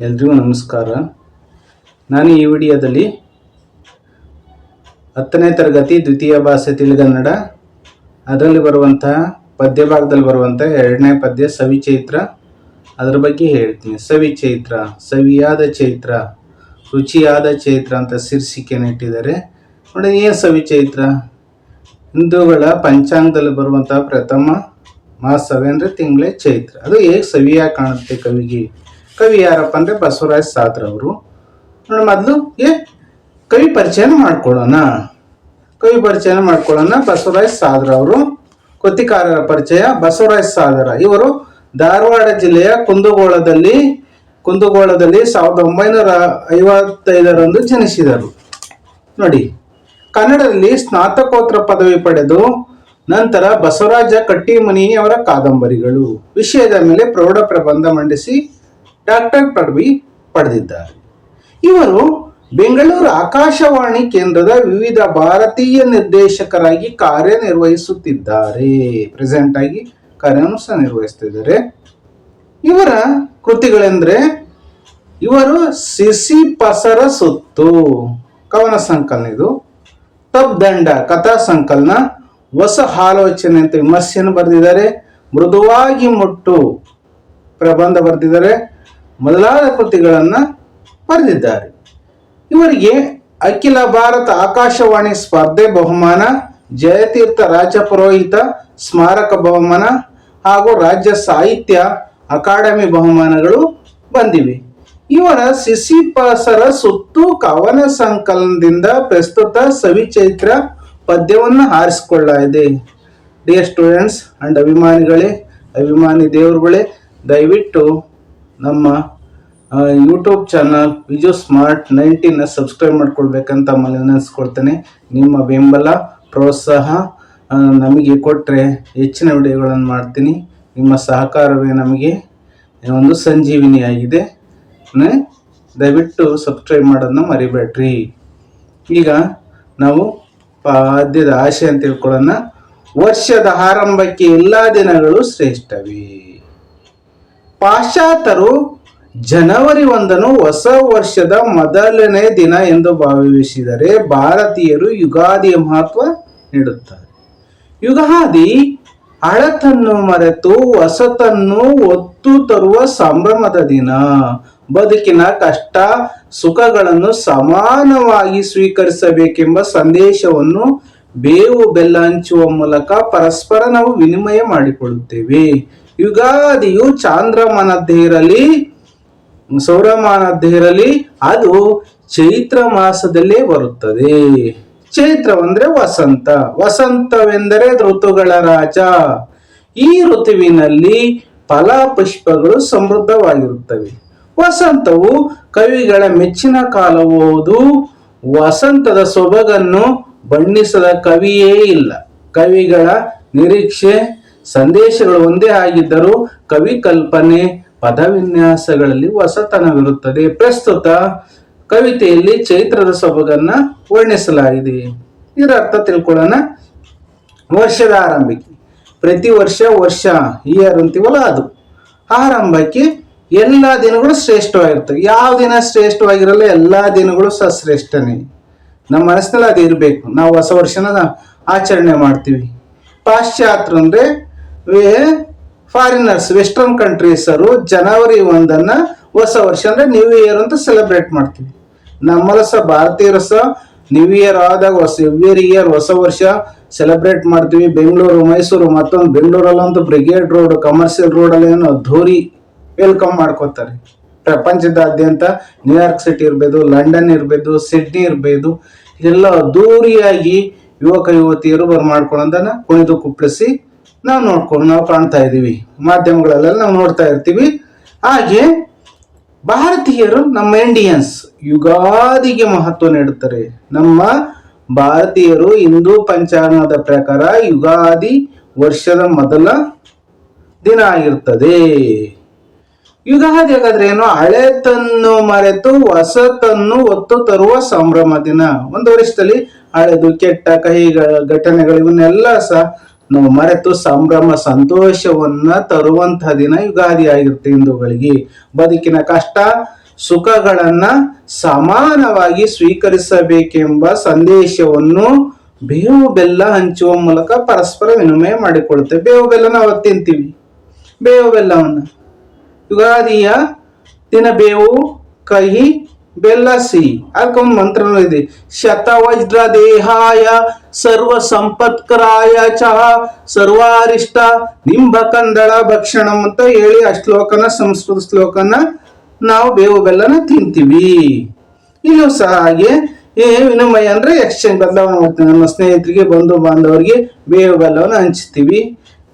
ಎಲ್ರಿಗೂ ನಮಸ್ಕಾರ. ನಾನು ಈ ವಿಡಿಯೋದಲ್ಲಿ ಹತ್ತನೇ ತರಗತಿ ದ್ವಿತೀಯ ಭಾಷೆ ತಿಳಿಗನ್ನಡ ಅದರಲ್ಲಿ ಬರುವಂತಹ ಪದ್ಯ ಭಾಗದಲ್ಲಿ ಬರುವಂತಹ ಎರಡನೇ ಪದ್ಯ ಸವಿಚೈತ್ರ. ಅದರ ಬಗ್ಗೆ ಹೇಳ್ತೀನಿ. ಸವಿಚೈತ್ರ, ಸವಿಯಾದ ಚೈತ್ರ, ರುಚಿಯಾದ ಚೈತ್ರ ಅಂತ ಶೀರ್ಷಿಕೆಯನ್ನು ಇಟ್ಟಿದ್ದಾರೆ. ನೋಡಿ, ಏನು ಸವಿಚೈತ್ರ? ಹಿಂದೂಗಳ ಪಂಚಾಂಗದಲ್ಲಿ ಬರುವಂತಹ ಪ್ರಥಮ ಮಾಸವೇ ಅಂದರೆ ತಿಂಗಳೇ ಚೈತ್ರ. ಅದು ಹೇಗೆ ಸವಿಯಾಗಿ ಕಾಣುತ್ತೆ ಕವಿಗೆ? ಕವಿ ಯಾರಪ್ಪ ಅಂದರೆ ಬಸವರಾಜ್ ಸಾದ್ರ ಅವರು. ಮೊದಲು, ಏ, ಕವಿ ಪರಿಚಯನ ಮಾಡ್ಕೊಳ್ಳೋಣ. ಕವಿ ಪರಿಚಯನ ಮಾಡ್ಕೊಳ್ಳೋಣ ಬಸವರಾಜ್ ಸಾದ್ರ ಅವರು. ಕೊತ್ತಿಕಾರರ ಪರಿಚಯ, ಬಸವರಾಜ್ ಸಾದರ ಇವರು ಧಾರವಾಡ ಜಿಲ್ಲೆಯ ಕುಂದಗೋಳದಲ್ಲಿ ಕುಂದಗೋಳದಲ್ಲಿ ಸಾವಿರದ ಒಂಬೈನೂರ ಐವತ್ತೈದರಂದು ಜನಿಸಿದರು. ನೋಡಿ, ಕನ್ನಡದಲ್ಲಿ ಸ್ನಾತಕೋತ್ತರ ಪದವಿ ಪಡೆದು ನಂತರ ಬಸವರಾಜ ಕಟ್ಟಿಮನಿ ಅವರ ಕಾದಂಬರಿಗಳು. ವಿಷಯದ ಮೇಲೆ ಪ್ರೌಢ ಪ್ರಬಂಧ ಮಂಡಿಸಿ ಡಾಕ್ಟರ್ ಪದವಿ ಪಡೆದಿದ್ದಾರೆ. ಇವರು ಬೆಂಗಳೂರು ಆಕಾಶವಾಣಿ ಕೇಂದ್ರದ ವಿವಿಧ ಭಾರತೀಯ ನಿರ್ದೇಶಕರಾಗಿ ಕಾರ್ಯನಿರ್ವಹಿಸುತ್ತಿದ್ದಾರೆ. ಪ್ರೆಸೆಂಟ್ ಆಗಿ ಕಾರ್ಯವನ್ನು ಸಹ ನಿರ್ವಹಿಸ್ತಿದ್ದಾರೆ ಇವರ ಕೃತಿಗಳೆಂದರೆ, ಇವರು ಸಿಸಿ ಪಸರ ಸುತ್ತು ಕವನ ಸಂಕಲನ ಇದು, ತಬ್ ದಂಡ, ಕಥಾ ಸಂಕಲನ, ಹೊಸ ಆಲೋಚನೆ ಅಂತ ವಿಮರ್ಶೆಯನ್ನು ಬರೆದಿದ್ದಾರೆ, ಮೃದುವಾಗಿ ಮುಟ್ಟು ಪ್ರಬಂಧ ಬರೆದಿದ್ದಾರೆ. ಮೊದಲಾದ ಕೃತಿಗಳನ್ನು ಬರೆದಿದ್ದಾರೆ. ಇವರಿಗೆ ಅಖಿಲ ಭಾರತ ಆಕಾಶವಾಣಿ ಸ್ಪರ್ಧೆ ಬಹುಮಾನ, ಜಯತೀರ್ಥ ರಾಜಪುರೋಹಿತ ಸ್ಮಾರಕ ಬಹುಮಾನ ಹಾಗೂ ರಾಜ್ಯ ಸಾಹಿತ್ಯ ಅಕಾಡೆಮಿ ಬಹುಮಾನಗಳು ಬಂದಿವೆ. ಇವರ ಸಿಸಿಪಾಸರ ಸುತ್ತು ಕವನ ಸಂಕಲನದಿಂದ ಪ್ರಸ್ತುತ ಸವಿಚೈತ್ರ ಪದ್ಯವನ್ನು ಆರಿಸಿಕೊಳ್ಳಲಾಗಿದೆ ಡಿಯರ್ ಸ್ಟೂಡೆಂಟ್ಸ್ ಅಂಡ್ ಅಭಿಮಾನಿಗಳೇ ಅಭಿಮಾನಿ ದೇವರುಗಳೇ, ದಯವಿಟ್ಟು ನಮ್ಮ YouTube channel Viju smart nineteen subscribe ಮಾಡ್ಕೊಳ್ಬೇಕಂತ ಮನಸ್ಕೊಳ್ತೇನೆ ನಿಮ್ಮ ಬೆಂಬಲ, ಪ್ರೋತ್ಸಾಹ ನಮಗೆ ಕೊಟ್ಟರೆ ಹೆಚ್ಚಿನ ವಿಡಿಯೋಗಳನ್ನು ಮಾಡ್ತೀನಿ. ನಿಮ್ಮ ಸಹಕಾರವೇ ನಮಗೆ ಒಂದು ಸಂಜೀವಿನಿಯಾಗಿದೆ. ದಯವಿಟ್ಟು ಸಬ್ಸ್ಕ್ರೈಬ್ ಮಾಡೋದನ್ನ ಮರಿಬೇಡ್ರಿ. ಈಗ ನಾವು ಪಾದ್ಯದ ಆಶೆ ಅಂತ ತಿಳ್ಕೊಳ್ಳೋಣ. ವರ್ಷದ ಆರಂಭಕ್ಕೆ ಎಲ್ಲ ದಿನಗಳು ಶ್ರೇಷ್ಠವೇ? ಪಾಶ್ಚಾತ್ಯರು ಜನವರಿ ಒಂದನ್ನು ಹೊಸ ವರ್ಷದ ಮೊದಲನೇ ದಿನ ಎಂದು ಭಾವಿಸಿದರೆ ಭಾರತೀಯರು ಯುಗಾದಿಯ ಮಹತ್ವ ನೀಡುತ್ತಾರೆ. ಯುಗಾದಿ ಹಳತನ್ನು ಮರೆತು ಹೊಸತನ್ನು ಒತ್ತು ತರುವ ಸಂಭ್ರಮದ ದಿನ. ಬದುಕಿನ ಕಷ್ಟ, ಸುಖಗಳನ್ನು ಸಮಾನವಾಗಿ ಸ್ವೀಕರಿಸಬೇಕೆಂಬ ಸಂದೇಶವನ್ನು ಬೇವು ಬೆಲ್ಲ ಹಂಚುವ ಮೂಲಕ ಪರಸ್ಪರ ನಾವು ವಿನಿಮಯ ಮಾಡಿಕೊಳ್ಳುತ್ತೇವೆ. ಯುಗಾದಿಯು ಚಾಂದ್ರಮಾನದ್ದೇ ಇರಲಿ, ಸೌರಮಾನದ್ದೇ ಇರಲಿ, ಅದು ಚೈತ್ರ ಮಾಸದಲ್ಲೇ ಬರುತ್ತದೆ. ಚೈತ್ರವಂದ್ರೆ ವಸಂತ. ವಸಂತವೆಂದರೆ ಋತುಗಳ ರಾಜ. ಈ ಋತುವಿನಲ್ಲಿ ಫಲ ಪುಷ್ಪಗಳು ಸಮೃದ್ಧವಾಗಿರುತ್ತವೆ. ವಸಂತವು ಕವಿಗಳ ಮೆಚ್ಚಿನ ಕಾಲವೋದು ವಸಂತದ ಸೊಬಗನ್ನು ಬಣ್ಣಿಸದ ಕವಿಯೇ ಇಲ್ಲ. ಕವಿಗಳ ನಿರೀಕ್ಷೆ ಸಂದೇಶಗಳು ಒಂದೇ ಆಗಿದ್ದರೂ ಕವಿ ಕಲ್ಪನೆ ಪದವಿನ್ಯಾಸಗಳಲ್ಲಿ ಹೊಸತನವಿರುತ್ತದೆ. ಪ್ರಸ್ತುತ ಕವಿತೆಯಲ್ಲಿ ಚೈತ್ರದ ಸೊಬಗನ್ನ ವರ್ಣಿಸಲಾಗಿದೆ. ಇದರ ಅರ್ಥ ತಿಳ್ಕೊಳ್ಳೋಣ. ವರ್ಷದ ಆರಂಭಕ್ಕೆ. ಪ್ರತಿ ವರ್ಷ ವರ್ಷ ಇಯರ್ ಅಂತೀವಲ್ಲ ಅದು. ಆರಂಭಕ್ಕೆ ಎಲ್ಲ ದಿನಗಳು ಶ್ರೇಷ್ಠವಾಗಿರ್ತವೆ. ಯಾವ ದಿನ ಶ್ರೇಷ್ಠವಾಗಿರಲ್ಲ, ಎಲ್ಲ ದಿನಗಳು ಸಹ ಶ್ರೇಷ್ಠನೇ ನಮ್ಮ ಮನಸ್ಸಿನಲ್ಲಿ ಅದು ಇರಬೇಕು. ನಾವು ಹೊಸ ವರ್ಷನ ಆಚರಣೆ ಮಾಡ್ತೀವಿ. ಪಾಶ್ಚಾತ್ಯ ಅಂದ್ರೆ ಫಾರಿನರ್ಸ್ ವೆಸ್ಟರ್ನ್ ಕಂಟ್ರೀಸರು ಜನವರಿ ಒಂದನ್ನ ಹೊಸ ವರ್ಷ ಅಂದ್ರೆ ನ್ಯೂ ಇಯರ್ ಅಂತ ಸೆಲೆಬ್ರೇಟ್ ಮಾಡ್ತೀವಿ. ನಮ್ಮಲ್ಲಿ ಸಹ ಭಾರತೀಯರು ಸಹ ನ್ಯೂ ಇಯರ್ ಆದಾಗ ಹೊಸ ಎವ್ರಿ ಇಯರ್ ಹೊಸ ವರ್ಷ ಸೆಲೆಬ್ರೇಟ್ ಮಾಡ್ತೀವಿ. ಬೆಂಗಳೂರು, ಮೈಸೂರು ಮತ್ತೊಂದು ಬೆಂಗಳೂರಲ್ಲಂತೂ ಬ್ರಿಗೇಡ್ ರೋಡ್ ಕಮರ್ಷಿಯಲ್ ರೋಡ್ ಅಲ್ಲಿ ಏನೋ ಅದ್ಧೂರಿ ವೆಲ್ಕಮ್ ಮಾಡ್ಕೋತಾರೆ. ಪ್ರಪಂಚದಾದ್ಯಂತ ನ್ಯೂಯಾರ್ಕ್ ಸಿಟಿ ಇರ್ಬೋದು ಲಂಡನ್ ಇರ್ಬೋದು ಸಿಡ್ನಿ ಇರ್ಬೋದು ಇದೆಲ್ಲ ಅದ್ಧೂರಿಯಾಗಿ ಯುವಕ, ಯುವತಿಯರು ಬರ್ ಮಾಡ್ಕೊಳ್ಳೋದನ್ನ ಕುಣಿದು ಕುಪ್ಪಳಿಸಿ ನಾವು ನೋಡ್ಕೊಂಡು ನಾವು ಕಾಣ್ತಾ ಇದ್ದೀವಿ ಮಾಧ್ಯಮಗಳಲ್ಲೆಲ್ಲ ನಾವು ನೋಡ್ತಾ ಇರ್ತೀವಿ. ಹಾಗೆ ಭಾರತೀಯರು ನಮ್ಮ ಇಂಡಿಯನ್ಸ್ ಯುಗಾದಿಗೆ ಮಹತ್ವ ನೀಡುತ್ತಾರೆ. ನಮ್ಮ ಭಾರತೀಯರು ಹಿಂದೂ ಪಂಚಾಂಗದ ಪ್ರಕಾರ ಯುಗಾದಿ ವರ್ಷದ ಮೊದಲ ದಿನ ಆಗಿರ್ತದೆ. ಯುಗಾದಿ ಹಾಗಾದ್ರೆ ಏನು? ಹಳೆತನ್ನು ಮರೆತು ಹೊಸತನ್ನು ಒತ್ತು ತರುವ ಸಂಭ್ರಮ ದಿನ. ಒಂದು ವರ್ಷದಲ್ಲಿ ಹಳೆದು ಕೆಟ್ಟ ಕಹಿ ಘಟನೆಗಳು ಇವನ್ನೆಲ್ಲ ಸಹ ನಾವು ಮರೆತು ಸಂಭ್ರಮ ಸಂತೋಷವನ್ನ ತರುವಂತಹ ದಿನ ಯುಗಾದಿ ಆಗಿರುತ್ತೆ ಹಿಂದೂಗಳಿಗೆ. ಬದುಕಿನ ಕಷ್ಟ, ಸುಖಗಳನ್ನ ಸಮಾನವಾಗಿ ಸ್ವೀಕರಿಸಬೇಕೆಂಬ ಸಂದೇಶವನ್ನು ಬೇವು ಬೆಲ್ಲ ಹಂಚುವ ಮೂಲಕ ಪರಸ್ಪರ ವಿನಿಮಯ ಮಾಡಿಕೊಳ್ಳುತ್ತೆ. ಬೇವು ಬೆಲ್ಲ ನಾವು ತಿಂತೀವಿ. ಬೇವು ಬೆಲ್ಲವನ್ನ. ಯುಗಾದಿಯ ದಿನ ಬೇವು, ಕಹಿ, ಬೆಲ್ಲ ಸಿಹಿ. ಅದಕ್ಕೊಂದು ಮಂತ್ರನೂ ಇದೆ. ಶತವಜ್ರ ದೇಹಾಯ ಸರ್ವ ಸಂಪತ್ಕರಾಯ ಚ ಸರ್ವಾರಿಷ್ಟ ನಿಂಬ ಕಂದಳ ಭಕ್ಷಣಂ ಅಂತ ಹೇಳಿ ಆ ಶ್ಲೋಕನ ಸಂಸ್ಕೃತ ಶ್ಲೋಕನ ನಾವು ಬೇವು ಬೆಲ್ಲನ ತಿಂತೀವಿ. ಇಲ್ಲೂ ಸಹ ಹಾಗೆ, ಏ, ವಿನಿಮಯ ಅಂದ್ರೆ ಎಕ್ಸ್ಚೇಂಜ್ ಬದಲಾವಣೆ ಮಾಡ್ತೀವಿ ನಮ್ಮ ಸ್ನೇಹಿತರಿಗೆ, ಬಂಧು ಬಾಂಧವರಿಗೆ ಬೇವು ಬೆಲ್ಲವನ್ನು ಹಂಚ್ತೀವಿ,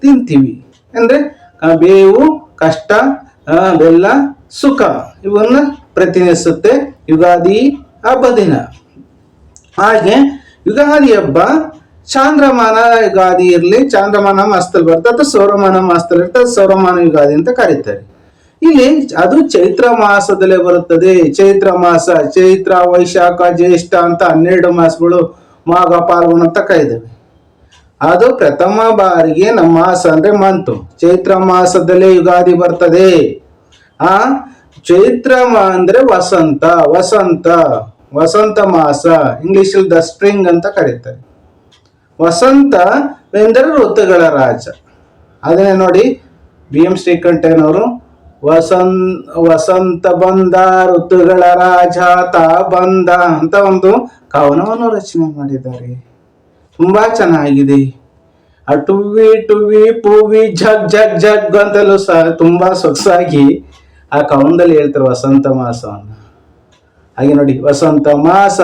ತಿಂತೀವಿ. ಅಂದ್ರೆ ಬೇವು, ಕಷ್ಟ ಬೆಲ್ಲ, ಸುಖ ಇವನ್ನ ಪ್ರತಿನಿಧಿಸುತ್ತೆ ಯುಗಾದಿ ಹಬ್ಬ ದಿನ ಹಾಗೆ ಯುಗಾದಿ ಹಬ್ಬ ಚಾಂದ್ರಮಾನ ಯುಗಾದಿ ಇರಲಿ, ಚಾಂದ್ರಮಾನ ಮಾಸದಲ್ಲಿ ಬರ್ತದೆ, ಅಥವಾ ಸೌರಮಾನ ಮಾಸದಲ್ಲಿ ಇರ್ತದೆ ಸೌರಮಾನ ಯುಗಾದಿ ಅಂತ ಕರೀತಾರೆ. ಇಲ್ಲಿ ಅದು ಚೈತ್ರ ಮಾಸದಲ್ಲೇ ಬರುತ್ತದೆ. ಚೈತ್ರ ಮಾಸ, ಚೈತ್ರ ವೈಶಾಖ, ಜ್ಯೇಷ್ಠ ಅಂತ ಹನ್ನೆರಡು ಮಾಸಗಳು ಮಾಘ ಪಾಲ್ಗುಣ ಅಂತ ಕೈದವೆ ಅದು ಪ್ರಥಮ ಬಾರಿಗೆ ನಮ್ಮ ಮಾಸ ಅಂದ್ರೆ ಮಂತು. ಚೈತ್ರ ಮಾಸದಲ್ಲೇ ಯುಗಾದಿ ಬರ್ತದೆ. ಆ, ಚೈತ್ರ ಅಂದ್ರೆ ವಸಂತ ವಸಂತ. ವಸಂತ ಮಾಸ ಇಂಗ್ಲಿಷ್ ದ ಸ್ಪ್ರಿಂಗ್ ಅಂತ ಕರೀತಾರೆ. ವಸಂತ ಎಂದರೆ ಋತುಗಳ ರಾಜ. ಅದನ್ನೇ ನೋಡಿ ಬಿ ಎಂ ಶ್ರೀಕಂಠಯ್ಯನವರು ವಸನ್, ವಸಂತ ಬಂದ, ಋತುಗಳ ರಾಜ, ತಾ ಬಂದ ಅಂತ ಒಂದು ಕವನವನ್ನು ರಚನೆ ಮಾಡಿದ್ದಾರೆ. ತುಂಬಾ ಚೆನ್ನಾಗಿದೆ. ಆ ಟುವಿ ಟುವಿ ಪೂವಿ, ಝಗ್ ಝಗ್ ಜಗ್ ಅಂತಲೂ ಸಹ ತುಂಬಾ ಸೊಗಸಾಗಿ ಆ ಕವನದಲ್ಲಿ ಹೇಳ್ತಾರೆ ವಸಂತ ಮಾಸವನ್ನು ಹಾಗೆ ನೋಡಿ, ವಸಂತ ಮಾಸ,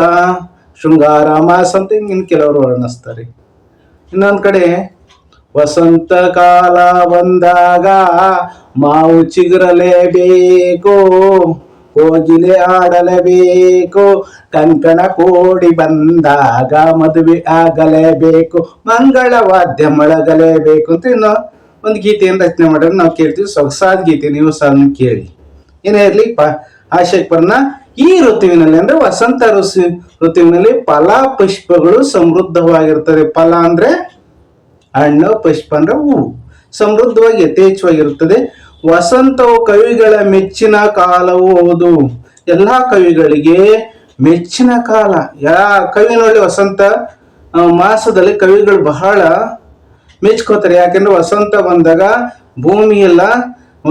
ಶೃಂಗಾರ ಮಾಸ ಅಂತ ಇನ್ನು ಕೆಲವರು ವರ್ಣಿಸ್ತಾರೆ. ಇನ್ನೊಂದು ಕಡೆ, ವಸಂತ ಕಾಲ ಬಂದಾಗ ಮಾವು ಚಿಗುರಲೇಬೇಕು, ಕೋಗಿಲೆ ಆಡಲೇಬೇಕು, ಕಂಕಣ ಕೋಡಿ ಬಂದಾಗ ಮದುವೆ ಆಗಲೇಬೇಕು ಮಂಗಳ ವಾದ್ಯ ಮೊಳಗಲೇಬೇಕು ಅಂತ ಇನ್ನು ಒಂದು ಗೀತೆಯನ್ನು ರಚನೆ ಮಾಡಿದ್ರೆ ನಾವು ಕೇಳ್ತೀವಿ ಸೊಗಸಾದ ಗೀತೆ, ನೀವು ಸಹ ಕೇಳಿ. ಏನೇ ಇರಲಿ, ಪ ಈ ಋತುವಿನಲ್ಲಿ ಅಂದ್ರೆ ವಸಂತ ಋತು ಋತುವಿನಲ್ಲಿ ಫಲ ಪುಷ್ಪಗಳು ಸಮೃದ್ಧವಾಗಿರ್ತದೆ ಫಲ ಅಂದ್ರೆ ಹಣ್ಣು, ಪುಷ್ಪ ಅಂದ್ರೆ ಹೂವು ಸಮೃದ್ಧವಾಗಿ, ಯಥೇಚ್ಛವಾಗಿರುತ್ತದೆ. ವಸಂತವು ಕವಿಗಳ ಮೆಚ್ಚಿನ ಕಾಲವೂ ಹೌದು. ಎಲ್ಲಾ ಕವಿಗಳಿಗೆ ಮೆಚ್ಚಿನ ಕಾಲ. ಯಾ ಕವಿ ನೋಡಿ ವಸಂತ ಮಾಸದಲ್ಲಿ ಕವಿಗಳು ಬಹಳ ಮೆಚ್ಕೋತಾರೆ. ಯಾಕೆಂದ್ರೆ ವಸಂತ ಬಂದಾಗ ಭೂಮಿ ಎಲ್ಲ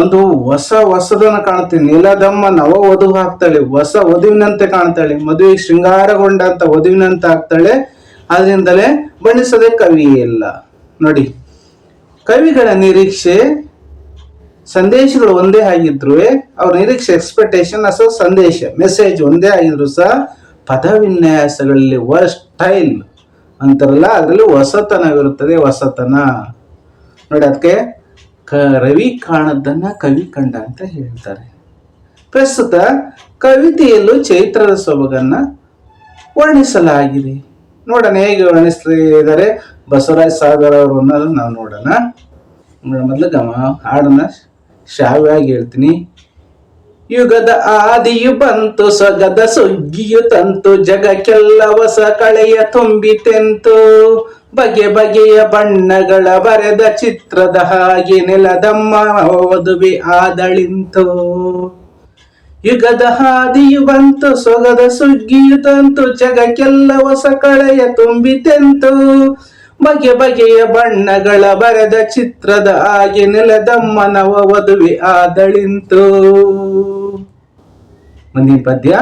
ಒಂದು ಹೊಸ ಹೊಸದನ್ನ ಕಾಣ್ತೀನಿ. ನೀಲದಮ್ಮ ನವ ವಧು ಹಾಕ್ತಾಳೆ ಹೊಸ ವಧುವಿನಂತೆ ಕಾಣ್ತಾಳೆ. ಮದುವೆ ಶೃಂಗಾರಗೊಂಡಂತ ವಧುವಿನಂತೆ ಆಗ್ತಾಳೆ. ಅದರಿಂದಲೇ ಬಣ್ಣಿಸದೆ ಕವಿ ಇಲ್ಲ. ನೋಡಿ, ಕವಿಗಳ ನಿರೀಕ್ಷೆ, ಸಂದೇಶಗಳು ಒಂದೇ ಆಗಿದ್ರು ಅವ್ರ ನಿರೀಕ್ಷೆ ಎಕ್ಸ್ಪೆಕ್ಟೇಷನ್ ಅಥವಾ ಸಂದೇಶ ಮೆಸೇಜ್ ಒಂದೇ ಆಗಿದ್ರು ಸಹ ಪದವಿನ್ಯಾಸಗಳಲ್ಲಿ ವರ್ ಸ್ಟೈಲ್ ಅಂತಾರಲ್ಲ, ಅದರಲ್ಲಿ ಹೊಸತನವಿರುತ್ತದೆ, ಹೊಸತನ. ನೋಡಿ, ಅದಕ್ಕೆ ಕ ರವಿ ಕಾಣದ್ದನ್ನ ಕವಿ ಕಂಡ ಅಂತ ಹೇಳ್ತಾರೆ. ಪ್ರಸ್ತುತ ಕವಿತೆಯಲ್ಲೂ ಚೈತ್ರದ ಸೊಬಗನ್ನ ವರ್ಣಿಸಲಾಗಿದೆ. ನೋಡೋಣ ಹೇಗೆ ವರ್ಣಿಸ್ತಿದ್ದಾರೆ. ಬಸವರಾಜ ಸಾಗರ್ ಅವರು ಅನ್ನೋದು ನಾವು ನೋಡೋಣ ಮೊದಲು ಗಮ, ಹಾಡನ್ನ ಶಾವ್ಯಾಗಿ ಹೇಳ್ತೀನಿ. ಯುಗದ ಆದಿಯು ಬಂತು, ಸೊಗದ ಸುಗ್ಗಿಯು ತಂತು, ಜಗಕ್ಕೆಲ್ಲ ಹೊಸ ಕಳೆಯ ತುಂಬಿತೆಂತು. ಬಗೆ ಬಗೆಯ ಬಣ್ಣಗಳ ಬರೆದ ಚಿತ್ರದ ಹಾಗೆ ನೆಲದಮ್ಮ ಓದುವೆ ಆದಳಿಂತು. ಯುಗದ ಹಾದಿಯು ಬಂತು, ಸೊಗದ ಸುಗ್ಗಿಯು ತಂತು, ಜಗಕ್ಕೆಲ್ಲ ಹೊಸ ಕಳೆಯ ತುಂಬಿತೆಂತು. ಬಗೆ ಬಗೆಯ ಬಣ್ಣಗಳ ಬರೆದ ಚಿತ್ರದ ಹಾಗೆ ನೆಲದಮ್ಮ ನವ ವಧುವೆ ಆದಳಿಂತು. ಮುಂದಿನ ಪದ್ಯ.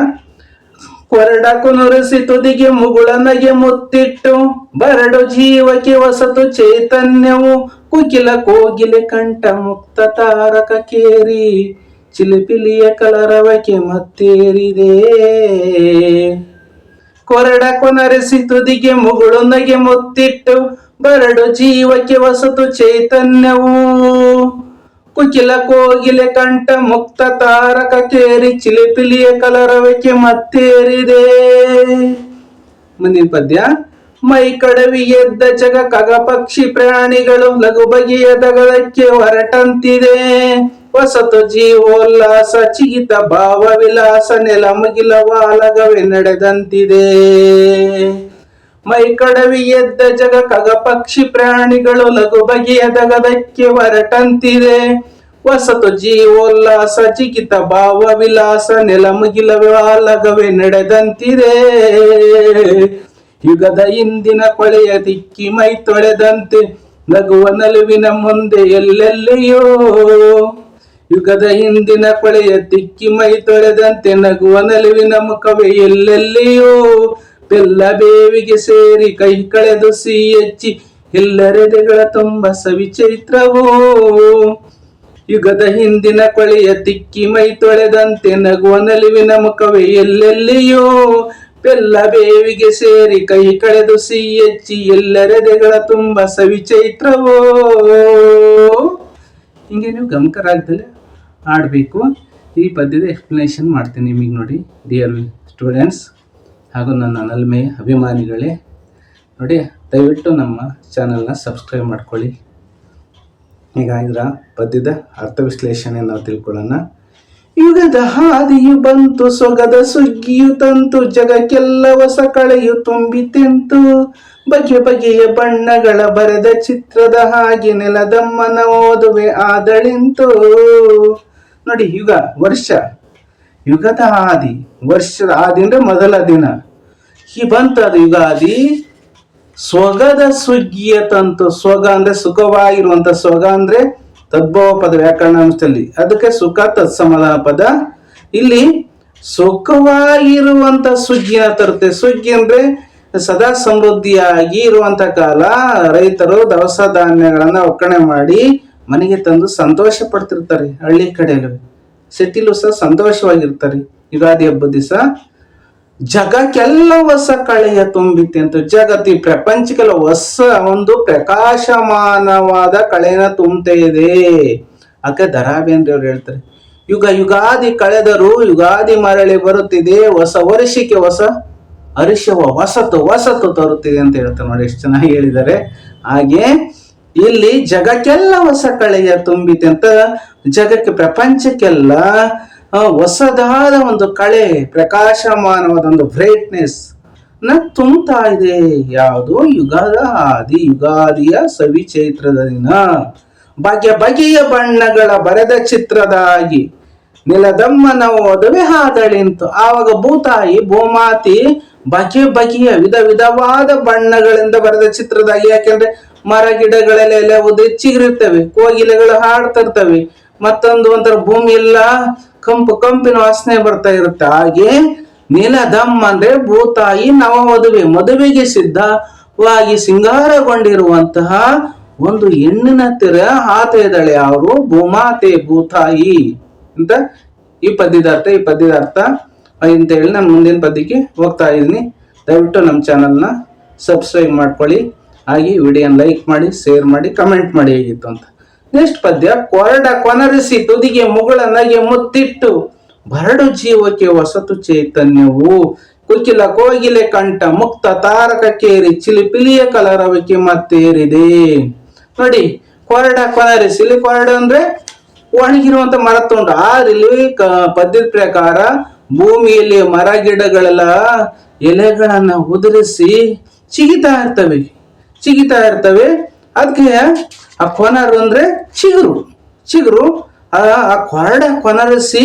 ಕೊರಡ ನುರಿಸಿ ತುದಿಗೆ ಮುಗುಳನಗೆ ಮುತ್ತಿಟ್ಟು, ಬರಡು ಜೀವಕ್ಕೆ ವಸತು ಚೈತನ್ಯವು ಕುಕಿಲ ಕೋಗಿಲೆ ಕಂಠ ಮುಕ್ತ ತಾರಕ ಕೇರಿ, ಚಿಲಿಪಿಲಿಯ ಕಲರವಕ್ಕೆ ಮತ್ತೇರಿದೆ. ಕೊರಡ ಕೊನರಿಸಿ ತುದಿಗೆ ಮುಗುಳು ನಗೆ ಮುತ್ತಿಟ್ಟು, ಬರಡು ಜೀವಕ್ಕೆ ವಸತು ಚೈತನ್ಯವು ಕುಕಿಲ ಕೋಗಿಲೆ ಕಂಠ ಮುಕ್ತ ತಾರಕ ಕೇರಿ ಚಿಲಿಪಿಲಿಯ ಕಲರವಕ್ಕೆ ಮತ್ತೇರಿದೆ. ಮುಂದಿನ ಪದ್ಯ. ಮೈ ಕಡವಿ ಎದ್ದ ಜಗ ಕಗ ಪಕ್ಷಿ ಪ್ರಾಣಿಗಳು ಲಘು ಬಗೆಯ ದಗಳಕ್ಕೆ ಹೊರಟಂತಿದೆ. ಹೊಸತು ಜೀವೋಲ್ಲಾಸ, ಚಿಗಿತ ಭಾವ ವಿಲಾಸ ನೆಲ ಮುಗಿಲ ವಾಲಗವೆ ನಡೆದಂತಿದೆ. ಮೈ ಕಡವಿ ಎದ್ದ ಜಗ ಕಗ ಪಕ್ಷಿ ಪ್ರಾಣಿಗಳು ಲಘು ಬಗೆಯ ದಗದಕ್ಕೆ ಹೊರಟಂತಿದೆ. ವಸತು ಜೀವೋಲ್ಲಾಸ ಚಿಕಿತ ಭಾವ ವಿಲಾಸ ನೆಲ ಮುಗಿಲವೇ ನಡೆದಂತಿದೆ. ಯುಗದ ಇಂದಿನ ಕೊಳೆಯ ದಿಕ್ಕಿ ಮೈ ತೊಳೆದಂತೆ, ನಗುವ ನಲುವಿನ ಮುಂದೆ ಎಲ್ಲೆಲ್ಲಿಯೋ. ಯುಗದ ಹಿಂದಿನ ಕೊಳೆಯ ತಿಕ್ಕಿ ಮೈ ತೊಳೆದಂತೆ, ನಗುವ ನಲುವಿನ ಮುಖವೇ ಎಲ್ಲೆಲ್ಲಿಯೋ. ಬೇವಿಗೆ ಸೇರಿ ಕೈ ಕಳೆದು ಸಿ ಹೆಚ್ಚಿ ಎಲ್ಲರೆದೆಗಳ ತುಂಬ ಸವಿ ಚೈತ್ರವೋ ಯುಗದ ಹಿಂದಿನ ಕೊಳೆಯ ತಿಕ್ಕಿ ಮೈ ತೊಳೆದಂತೆ ನಗುವ ನಲಿವಿನ ಮುಖವೇ ಎಲ್ಲೆಲ್ಲಿಯೋ. ಬೆಲ್ಲ ಬೇವಿಗೆ ಸೇರಿ ಕೈ ಕಳೆದು ಸಿ ಹೆಚ್ಚಿ ಎಲ್ಲರೆದೆಗಳ ತುಂಬ ಸವಿ ಚೈತ್ರವೋ ಹಿಂಗೆ ನೀವು ಗಮಕರಾಗದಲ್ಲಿ ಆಡಬೇಕು. ಈ ಪದ್ಯದ ಎಕ್ಸ್ಪ್ಲನೇಷನ್ ಮಾಡ್ತೀನಿ ನಿಮಗೆ ನೋಡಿ ಡಿಯರ್ ಸ್ಟೂಡೆಂಟ್ಸ್ ಹಾಗೂ ನನ್ನ ಅನಲ್ಮೆ ಅಭಿಮಾನಿಗಳೇ, ನೋಡಿ, ದಯವಿಟ್ಟು ನಮ್ಮ ಚಾನಲ್ನ ಸಬ್ಸ್ಕ್ರೈಬ್ ಮಾಡ್ಕೊಳ್ಳಿ. ಈಗ ಇದರ ಪದ್ಯದ ಅರ್ಥ ವಿಶ್ಲೇಷಣೆ ನಾವು ತಿಳ್ಕೊಳ್ಳೋಣ. ಯುಗದ ಹಾದಿಯು ಬಂತು, ಸೊಗದ ಸುಗ್ಗಿಯು ತಂತು, ಜಗಕ್ಕೆಲ್ಲ ಹೊಸ ಕಳೆಯು ತುಂಬಿತೆಂತು ಬಗೆ ಬಗೆಯ ಬಣ್ಣಗಳ ಬರೆದ ಚಿತ್ರದ ಹಾಗೆ ನೆಲದಮ್ಮನ ಓದುವೆ ಆದಳಿಂತು. ನೋಡಿ, ಯುಗ, ವರ್ಷ ಯುಗದ ಆದಿ ವರ್ಷದ ಆದಿ ಅಂದ್ರೆ ಮೊದಲ ದಿನ. ಈ ಬಂತದು ಯುಗಾದಿ, ಸ್ವಗದ ಸುಗ್ಗಿಯ ತಂತು, ಸ್ವಗ ಅಂದ್ರೆ ಸುಖವಾಗಿರುವಂತ ಸ್ವಗ ಅಂದ್ರೆ ತದ್ಭವ ಪದ ವ್ಯಾಕರಣ ಅಂಶದಲ್ಲಿ ಅದಕ್ಕೆ ಸುಖ ತತ್ಸಮಾಧಾನ ಪದ ಇಲ್ಲಿ ಸುಖವಾಗಿರುವಂತ ಸುಗ್ಗಿನ ತರುತ್ತೆ ಸುಗ್ಗಿ ಅಂದ್ರೆ ಸದಾ ಸಮೃದ್ಧಿಯಾಗಿ ಇರುವಂತ ಕಾಲ, ರೈತರು ದವಸ ಧಾನ್ಯಗಳನ್ನ ಒಕ್ಕಣೆ ಮಾಡಿ ಮನೆಗೆ ತಂದು ಸಂತೋಷ ಪಡ್ತಿರ್ತಾರೆ ಹಳ್ಳಿ ಕಡೆಯಲ್ಲಿ. ಸಿಟಿಲೂ ಸಹ ಸಂತೋಷವಾಗಿರ್ತಾರೆ. ಯುಗಾದಿ ಹಬ್ಬದ ದಿವಸ ಜಗಕ್ಕೆಲ್ಲ ಹೊಸ ಕಳೆಯ ತುಂಬಿತ್ತೆ ಅಂತ ಜಗತ್ತಿ ಪ್ರಪಂಚಕ್ಕೆಲ್ಲ ಹೊಸ ಒಂದು ಪ್ರಕಾಶಮಾನವಾದ ಕಳೆನ ತುಂಬ ಇದೆ. ಅಕ್ಕ ದರಾ ಬೇಂದ್ರವ್ರು ಹೇಳ್ತಾರೆ, ಯುಗ ಯುಗಾದಿ ಕಳೆದರು ಯುಗಾದಿ ಮರಳಿ ಬರುತ್ತಿದೆ, ಹೊಸ ವರ್ಷಕ್ಕೆ ಹೊಸ ಅರಿಶವ, ಹೊಸತು ಹೊಸತು ತರುತ್ತಿದೆ ಅಂತ ಹೇಳ್ತಾರೆ ನೋಡಿ, ಎಷ್ಟು ಚೆನ್ನಾಗಿ ಹೇಳಿದ್ದಾರೆ. ಹಾಗೆ ಇಲ್ಲಿ ಜಗಕ್ಕೆಲ್ಲ ಹೊಸ ಕಳೆಯ ತುಂಬಿದೆ ಅಂತ ಜಗಕ್ಕೆ ಪ್ರಪಂಚಕ್ಕೆಲ್ಲ ಹೊಸದಾದ ಒಂದು ಕಳೆ, ಪ್ರಕಾಶಮಾನವಾದ ಒಂದು ಬ್ರೈಟ್ನೆಸ್ನ ತುಂಬ್ತಾ ಇದೆ. ಯಾವುದು ಯುಗದ ಆದಿ ಯುಗಾದಿಯ ಸವಿ ಚೈತ್ರದ ದಿನ. ಬಗೆ ಬಗೆಯ ಬಣ್ಣಗಳ ಬರೆದ ಚಿತ್ರದಾಗಿ ನೆಲದಮ್ಮನ ಓದುವೆ ಹಾದಳಿಂತು. ಆವಾಗ ಭೂತಾಯಿ, ಭೂಮಾತಿ ಬಗೆ ಬಗೆಯ ವಿಧ ವಿಧವಾದ ಬಣ್ಣಗಳಿಂದ ಬರೆದ ಚಿತ್ರದಾಗಿ ಯಾಕೆಂದ್ರೆ ಮರ ಗಿಡಗಳೆಲ್ಲ ಉದ್ರಿ ಚಿಗುರಿರ್ತವೆ ಕೋಗಿಲೆಗಳು ಹಾಡ್ತಿರ್ತವೆ. ಮತ್ತೊಂದು ಒಂಥರ ಭೂಮಿ ಎಲ್ಲ ಕಂಪು ಕಂಪಿನ ವಾಸನೆ ಬರ್ತಾ ಇರುತ್ತೆ. ಹಾಗೆ ನೀಲದಮ್ಮ ಅಂದ್ರೆ ಭೂತಾಯಿ, ನವ ಮದುವೆ. ಮದುವೆಗೆ ಸಿದ್ಧವಾಗಿ ಸಿಂಗಾರಗೊಂಡಿರುವಂತಹ ಒಂದು ಹೆಣ್ಣಿನ ತೆರ ಆತ ಇದ್ದಾಳೆ ಅವರು ಭೂಮಾತೆ, ಭೂತಾಯಿ ಅಂತ ಈ ಪದ್ಯದ ಅರ್ಥ ಈ ಪದ್ಯದ ಅರ್ಥ ಅಂತ ಹೇಳಿ ನಾನು ಮುಂದಿನ ಪದ್ಯಕ್ಕೆ ಹೋಗ್ತಾ ಇದ್ದೀನಿ. ದಯವಿಟ್ಟು ನಮ್ಮ ಚಾನಲ್ನ ಸಬ್ಸ್ಕ್ರೈಬ್ ಮಾಡ್ಕೊಳ್ಳಿ. ಹಾಗೆ ವಿಡಿಯೋನ ಲೈಕ್ ಮಾಡಿ ಶೇರ್ ಮಾಡಿ ಕಮೆಂಟ್ ಮಾಡಿ ಹೇಗಿತ್ತು ಅಂತ. ನೆಕ್ಸ್ಟ್ ಪದ್ಯ, ಕೊರಡ ಕೊನರಿಸಿ ತುದಿಗೆ ಮುಗಳ ನಗೆ ಮುತ್ತಿಟ್ಟು, ಬರಡು ಜೀವಕ್ಕೆ ಹೊಸತು ಚೈತನ್ಯವು, ಕುಕಿಲ ಕೋಗಿಲೆ ಕಂಠ ಮುಕ್ತ ತಾರಕ ಕೇರಿ ಚಿಲಿಪಿಲಿಯ ಕಲರವಕ್ಕೆ ಮತ್ತೇರಿದೆ. ನೋಡಿ, ಕೊರಡ ಕೊನರಿಸಿ ಇಲ್ಲಿ ಕೊರಡ ಅಂದ್ರೆ ಒಣಗಿರುವಂತ ಮರ ತುಂಡು ಆ ಇಲ್ಲಿ ಕ- ಪದ್ಯದ ಪ್ರಕಾರ ಭೂಮಿಯಲ್ಲಿ ಮರ ಗಿಡಗಳೆಲ್ಲ ಎಲೆಗಳನ್ನ ಉದುರಿಸಿ ಚಿಗಿತಾ ಇರ್ತವೆ. ಚಿಗಿತಾ ಇರ್ತವೆ. ಅದಕ್ಕೆ ಆ ಕೊನರು ಅಂದರೆ ಚಿಗುರು. ಚಿಗುರು, ಆ ಕೊರಡ ಕೊನರಿಸಿ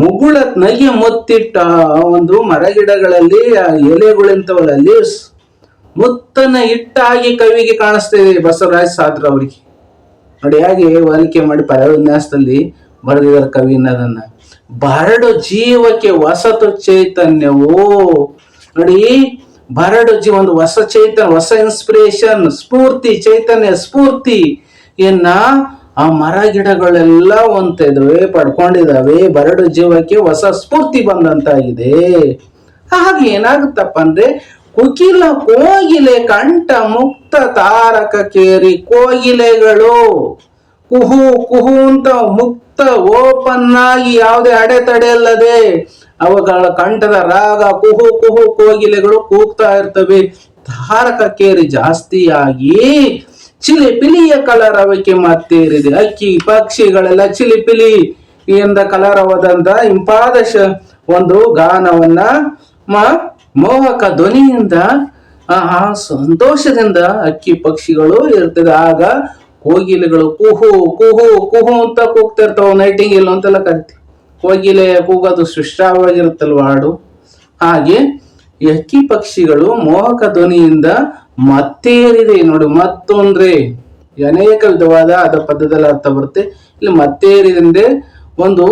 ಮುಗುಳ ನಗೆ ಮುತ್ತಿಟ್ಟ ಒಂದು ಮರಗಿಡಗಳಲ್ಲಿ, ಆ ಎಲೆಗಳಿಂತವಲ್ಲ ಮುತ್ತನ ಇಟ್ಟಾಗಿ ಕವಿಗೆ ಕಾಣಿಸ್ತಾ ಇದೆ ಬಸವರಾಜ್ ಸಾದ್ರ ಅವರಿಗೆ ನೋಡಿ, ಹಾಗೆ ಹೋಲಿಕೆ ಮಾಡಿ ಪರವಿನ್ಯಾಸದಲ್ಲಿ ಬರೆದಿದ್ದಾರೆ ಕವಿ ಅನ್ನೋದನ್ನ ಬರಡು ಜೀವಕ್ಕೆ ವಸತು ಚೈತನ್ಯವು. ನೋಡಿ ಬರಡು ಜೀವ ಒಂದು ಹೊಸ ಚೈತನ್ಯ, ಹೊಸ ಇನ್ಸ್ಪಿರೇಷನ್ ಸ್ಫೂರ್ತಿ, ಚೈತನ್ಯ, ಸ್ಫೂರ್ತಿ ಎನ್ನ ಆ ಮರ ಗಿಡಗಳೆಲ್ಲ ಹೊಂತ ಪಡ್ಕೊಂಡಿದ್ದಾವೆ. ಬರಡು ಜೀವಕ್ಕೆ ಹೊಸ ಸ್ಫೂರ್ತಿ ಬಂದಂತಾಗಿದೆ. ಹಾಗೆ ಏನಾಗುತ್ತಪ್ಪ ಅಂದ್ರೆ, ಕುಕಿಲ ಕೋಗಿಲೆ ಕಂಠ ಮುಕ್ತ ತಾರಕ ಕೇರಿ ಕೋಗಿಲೆಗಳು. ಕುಹು ಕುಹು ಅಂತ ಮುಕ್ತ, ಓಪನ್ ಆಗಿ ಯಾವುದೇ ಅಡೆತಡೆ ಇಲ್ಲದೆ ಅವುಗಳ ಕಂಠದ ರಾಗ ಕುಹು ಕುಹು ಕೋಗಿಲೆಗಳು ಕೂಗ್ತಾ ಇರ್ತವೆ. ಧಾರಕ ಕೇರಿ ಜಾಸ್ತಿಯಾಗಿ ಚಿಲಿಪಿಲಿಯ ಕಲರವಕ್ಕೆ ಮತ್ತೇರಿದೆ. ಅಕ್ಕಿ ಪಕ್ಷಿಗಳೆಲ್ಲ ಚಿಲಿಪಿಲಿ ಎಂದ ಕಲರವದಂತ ಇಂಪಾದ ಒಂದು ಗಾನವನ್ನ ಮೋಹಕ ಧ್ವನಿಯಿಂದ, ಆ ಸಂತೋಷದಿಂದ ಅಕ್ಕಿ ಪಕ್ಷಿಗಳು ಇರ್ತದೆ. ಆಗ ಕೋಗಿಲೆಗಳು ಕುಹು ಕುಹು ಕುಹು ಅಂತ ಕೂಗ್ತಾ ನೈಟಿಂಗ್ ಇಲ್ಲ ಅಂತೆಲ್ಲ ಕರಿತೀವಿ. ಕೋಗಿಲೆ ಕೂಗದು ಸೃಷ್ಟಾವಾಗಿರುತ್ತಲ್ವ ಹಾಡು? ಹಾಗೆ ಯಕ್ಕಿ ಪಕ್ಷಿಗಳು ಮೋಹಕ ಧ್ವನಿಯಿಂದ ಮತ್ತೇರಿದೆ ನೋಡಿ, ಮತ್ತೊಂದ್ರೆ. ಅನೇಕ ವಿಧವಾದ ಅದ ಪದದಲ್ಲಿ ಅರ್ಥ ಬರುತ್ತೆ. ಇಲ್ಲಿ ಮತ್ತೇರಿದೆ ಒಂದು,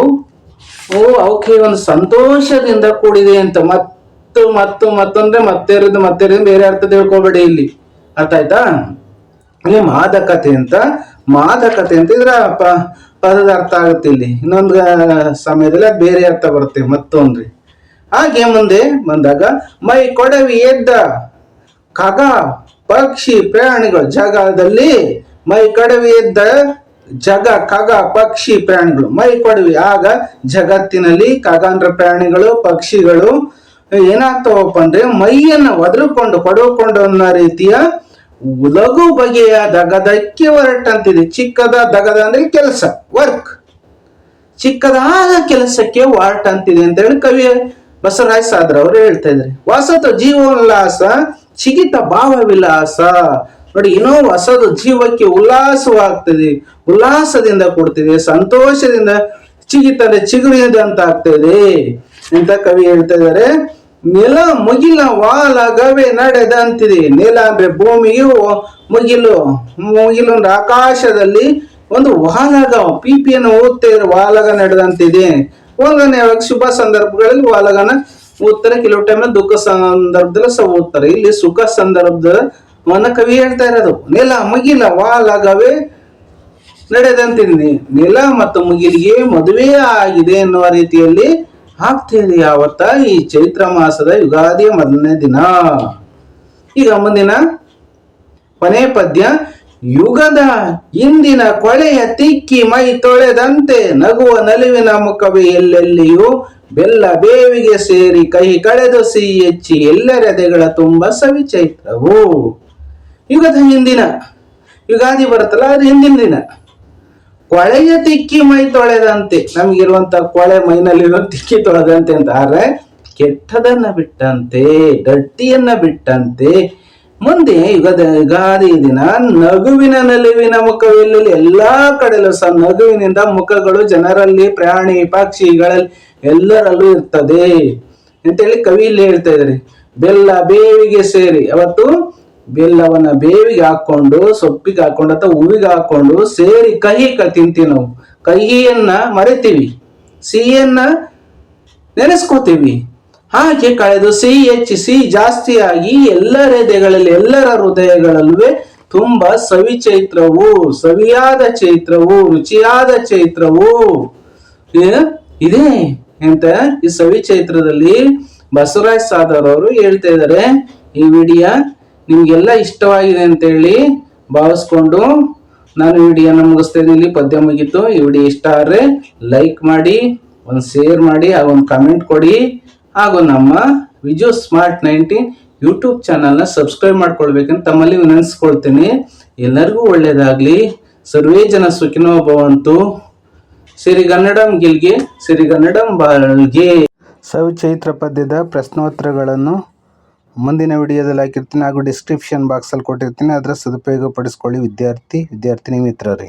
ಓ, ಅವಕ್ಕೆ ಒಂದು ಸಂತೋಷದಿಂದ ಕೂಡಿದೆ ಅಂತ. ಮತ್ತು ಮತ್ತು, ಮತ್ತೊಂದ್ರೆ, ಮತ್ತೇರಿದ ಮತ್ತೇರಿದ ಬೇರೆ ಅರ್ಥ ತಿಳ್ಕೊಬೇಡಿ ಇಲ್ಲಿ. ಅರ್ಥ ಆಯ್ತಾ? ಇಲ್ಲಿ ಮಾದಕತೆ ಅಂತ ಮಾದಕತೆ ಅಂತ ಇದ್ರ ಪದದ ಅರ್ಥ ಆಗುತ್ತೆ ಇಲ್ಲಿ. ಇನ್ನೊಂದು ಸಮಯದಲ್ಲಿ ಬೇರೆ ಅರ್ಥ ಬರುತ್ತೆ ಮತ್ತೊಂದ್ರಿ ಹಾಗೆ ಮುಂದೆ ಬಂದಾಗ, ಮೈ ಕೊಡವಿ ಎದ್ದ ಖಗ ಪಕ್ಷಿ, ಪ್ರಾಣಿಗಳು ಜಗದಲ್ಲಿ ಮೈ ಕಡವಿ ಎದ್ದ ಜಗ ಖಗ ಪಕ್ಷಿ, ಪ್ರಾಣಿಗಳು. ಮೈ ಕೊಡವಿ, ಆಗ ಜಗತ್ತಿನಲ್ಲಿ ಖಗಾಂದ್ರ ಪ್ರಾಣಿಗಳು, ಪಕ್ಷಿಗಳು ಏನಾಗ್ತಾವಪ್ಪ ಅಂದ್ರೆ ಮೈಯನ್ನ ಒದರುಕೊಂಡು, ಕೊಡಕೊಂಡು ಅನ್ನೋ ರೀತಿಯ ಲಘು ಬಗೆಯ ದಗದಕ್ಕೆ ಹೊರಟಂತಿದೆ. ಚಿಕ್ಕದ ದಗದ ಅಂದ್ರೆ ಕೆಲಸ. ವರ್ಕ್. ಚಿಕ್ಕದಾದ ಕೆಲಸಕ್ಕೆ ವಾರ್ಟ್ ಅಂತಿದೆ ಅಂತ ಹೇಳಿ ಕವಿ ಬಸವರಾಜ ಸಾದ್ರ ಅವರು ಹೇಳ್ತಾ ಇದ್ದಾರೆ. ಹೊಸತು ಜೀವೋಲ್ಲಾಸ ಚಿಗಿತ ಭಾವ ವಿಲಾಸ ನೋಡಿ, ಏನೋ ಹೊಸದು ಜೀವಕ್ಕೆ ಉಲ್ಲಾಸವಾಗ್ತದೆ. ಉಲ್ಲಾಸದಿಂದ ಕೊಡ್ತಿದೆ, ಸಂತೋಷದಿಂದ ಚಿಗಿತದೆ ಚಿಗುರಿದ ಅಂತ ಆಗ್ತದೆ ಅಂತ ಕವಿ ಹೇಳ್ತಾ ಇದ್ದಾರೆ. ನೆಲ ಮುಗಿಲ ವಾಲ ಗವೆ ನಡೆದಂತಿದೆ. ನೆಲ ಅಂದ್ರೆ ಭೂಮಿಯು ಮುಗಿಲು ಮುಗಿಲು ಅಂದ್ರೆ ಆಕಾಶದಲ್ಲಿ ಒಂದು ವಾಲಗ ಪಿಪಿಯನ್ನು ಓದ್ತಾ ಇದ್ರೆ ವಾಲಗ ನಡೆದಂತಿದೆ. ಒಂದನೇ ಯಾವಾಗ ಶುಭ ಸಂದರ್ಭಗಳಲ್ಲಿ ವಾಲಗನ ಓದ್ತಾರೆ, ಕೆಲವು ಟೈಮ್ ದುಃಖ ಸಂದರ್ಭದಲ್ಲಿ ಸಹ ಓದ್ತಾರೆ. ಇಲ್ಲಿ ಸುಖ ಸಂದರ್ಭದ ಮನ ಕವಿ ಹೇಳ್ತಾ ಇರೋದು, ನೆಲ ಮುಗಿಲ ವಾಲಗವೇ ನಡೆದಂತಿದ್ದೀನಿ ನೆಲ ಮತ್ತು ಮುಗಿಲಿಗೆ ಮದುವೆ ಆಗಿದೆ ಎನ್ನುವ ರೀತಿಯಲ್ಲಿ ಆಗ್ತಿದೆ ಯಾವತ್ತ ಈ ಚೈತ್ರ ಮಾಸದ ಯುಗಾದಿಯ ಮೊದಲನೇ ದಿನ. ಈಗ ಮುಂದಿನ ಕೊನೆ ಪದ್ಯ ಯುಗದ ಇಂದಿನ ಕೊಳೆಯ ತಿಕ್ಕಿ ಮೈ ತೊಳೆದಂತೆ ನಗುವ ನಲುವಿನ ಮುಖವೇ ಎಲ್ಲೆಲ್ಲಿಯೂ ಬೆಲ್ಲ ಬೇವಿಗೆ ಸೇರಿ ಕೈ ಕಳೆದು ಸಿಹಿ ಹೆಚ್ಚಿ ಎಲ್ಲರೆದೆಗಳ ತುಂಬ ಸವಿ ಚೈತ್ರವು. ಯುಗದ ಹಿಂದಿನ, ಯುಗಾದಿ ಬರುತ್ತಲ್ಲ, ಅದು ಹಿಂದಿನ ದಿನ. ಕೊಳೆಯ ತಿಕ್ಕಿ ಮೈ ತೊಳೆದಂತೆ ನಮಗಿರುವಂತ ಕೊಳೆ ಮೈನಲ್ಲಿರೋ ತಿಕ್ಕಿ ತೊಳೆದಂತೆ ಅಂತ ಆದ್ರೆ ಕೆಟ್ಟದನ್ನ ಬಿಟ್ಟಂತೆ, ಗಟ್ಟಿಯನ್ನ ಬಿಟ್ಟಂತೆ ಮುಂದೆ ಯುಗದ ಯುಗಾದಿ ದಿನ, ನಗುವಿನ ನಲಿವಿನ ಮುಖವೆಲ್ಲಲ್ಲಿ ಎಲ್ಲಾ ಕಡೆಯಲ್ಲೂ ಸಹ ನಗುವಿನಿಂದ ಮುಖಗಳು ಜನರಲ್ಲಿ, ಪ್ರಾಣಿ, ಪಕ್ಷಿಗಳಲ್ಲಿ ಎಲ್ಲರಲ್ಲೂ ಇರ್ತದೆ. ಅಂತೇಳಿ ಕವಿ ಇಲ್ಲಿ ಹೇಳ್ತಾ ಇದ್ದಾರೆ ಬೆಲ್ಲ ಬೇವಿಗೆ ಸೇರಿ. ಅವತ್ತು ಬೆಲ್ಲವನ್ನ ಬೇವಿಗೆ ಹಾಕೊಂಡು ಸೊಪ್ಪಿಗೆ ಹಾಕೊಂಡು ಅಥವಾ ಹೂವಿಗೆ ಹಾಕೊಂಡು ಸೇರಿ ಕಹಿ ಕ, ತಿಂತೀವಿ ನಾವು. ಕಹಿಯನ್ನ ಮರಿತೀವಿ. ಸಿಹಿಯನ್ನ ನೆನೆಸ್ಕೋತೀವಿ. ಹಾಗೆ ಕಳೆದು ಸಿಹಿ ಹೆಚ್ಚಿ, ಸಿಹಿ ಜಾಸ್ತಿಯಾಗಿ ಎಲ್ಲರ ಹೃದಯಗಳಲ್ಲಿ, ಎಲ್ಲರ ಹೃದಯಗಳಲ್ಲೂ ತುಂಬಾ ಸವಿ ಚೈತ್ರವು, ಸವಿಯಾದ ಚೈತ್ರವು, ರುಚಿಯಾದ ಚೈತ್ರವು. ಇದೆ ಅಂತ ಈ ಸವಿ ಚೈತ್ರದಲ್ಲಿ ಬಸವರಾಜ್ ಸಾದರ್ ಅವರು ಹೇಳ್ತಾ ಇದ್ದಾರೆ. ಈ ವಿಡಿಯೋ ನಿಮ್ಗೆಲ್ಲ ಇಷ್ಟವಾಗಿದೆ ಅಂತ ಹೇಳಿ ಭಾವಿಸ್ಕೊಂಡು ನಾನು ವಿಡಿಯೋನ ಮುಗಿಸ್ತಾ ಇಲ್ಲಿ ಪದ್ಯ ಮುಗೀತು. ಈ ವಿಡಿಯೋ ಇಷ್ಟ ಆದರೆ ಲೈಕ್ ಮಾಡಿ, ಒಂದು ಶೇರ್ ಮಾಡಿ ಒಂದು ಕಮೆಂಟ್ ಕೊಡಿ. ಹಾಗೂ ನಮ್ಮ ವಿಜು ಸ್ಮಾರ್ಟ್ ನೈನ್ಟೀನ್ ಯೂಟ್ಯೂಬ್ ಚಾನಲ್ನ ಸಬ್ಸ್ಕ್ರೈಬ್ ಮಾಡ್ಕೊಳ್ಬೇಕಂತ ತಮ್ಮಲ್ಲಿ ವಿನಂತಿಸ್ಕೊಳ್ತೀನಿ. ಎಲ್ಲರಿಗೂ ಒಳ್ಳೆಯದಾಗಲಿ ಸರ್ವೇ ಜನ ಸುಖಿನೋ ಭವಂತು ಸಿರಿಗನ್ನಡಂ ಗಿಲ್ಗೆ ಸಿರಿಗನ್ನಡಂ ಬಾಳ್ಗೆ. ಸವಿ ಚೈತ್ರ ಪದ್ಯದ ಪ್ರಶ್ನೋತ್ತರಗಳನ್ನು ಮುಂದಿನ ವಿಡಿಯೋದಲ್ಲಿ ಹಾಕಿರ್ತೀನಿ ಹಾಗೂ ಡಿಸ್ಕ್ರಿಪ್ಷನ್ ಬಾಕ್ಸಲ್ಲಿ ಕೊಟ್ಟಿರ್ತೀನಿ. ಅದರ ಸದುಪಯೋಗ ಪಡಿಸ್ಕೊಳ್ಳಿ, ವಿದ್ಯಾರ್ಥಿ, ವಿದ್ಯಾರ್ಥಿನಿ, ಮಿತ್ರರೇ.